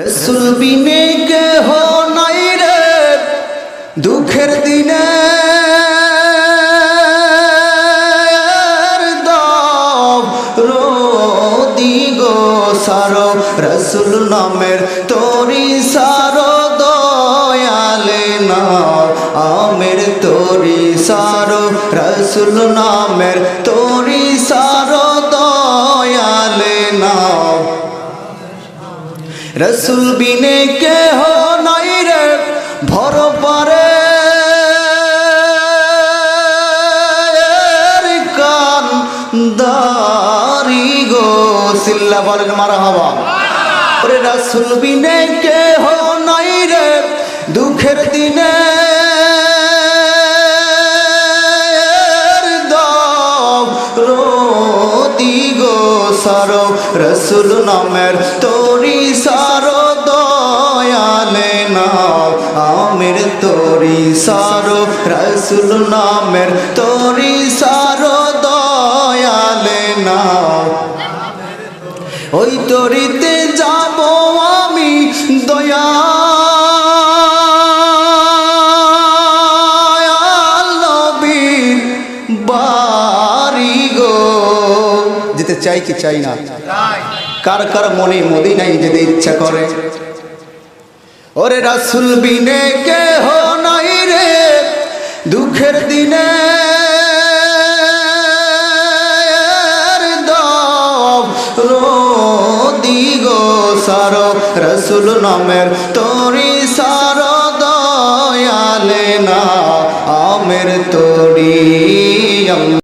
রসুল বিনে কেহ নাই রে দুঃখের দিনে। সারো, রসুল নামের তোরি সারো, দয়ালে না আমের তোরি সারো, রসুল নামের তোরি সারো। রসুল বিনে কেহ নাই রে, ভর পারে। কান দারি গো, সিল্লা বলেন মারা হবা রসুল বিনে কেহ নাই রে, দুঃখের দিনে সারো, রসুল নামের তোরি সারো, দয়ালে নাও আমের তোরি সারো, রসুল নামের তোরি সারো, দয়ালে নাও ওই তরিতে যাব আমি দয়া যেতে চাই কি চাই না? কার কার মনে মদিনাই যেতে ইচ্ছা করে? ওরে রাসুল বিনে কেহ নাই রে দুঃখের দিনে। রসুল নামের তোরি সার, দয়ালে না আমের তোরি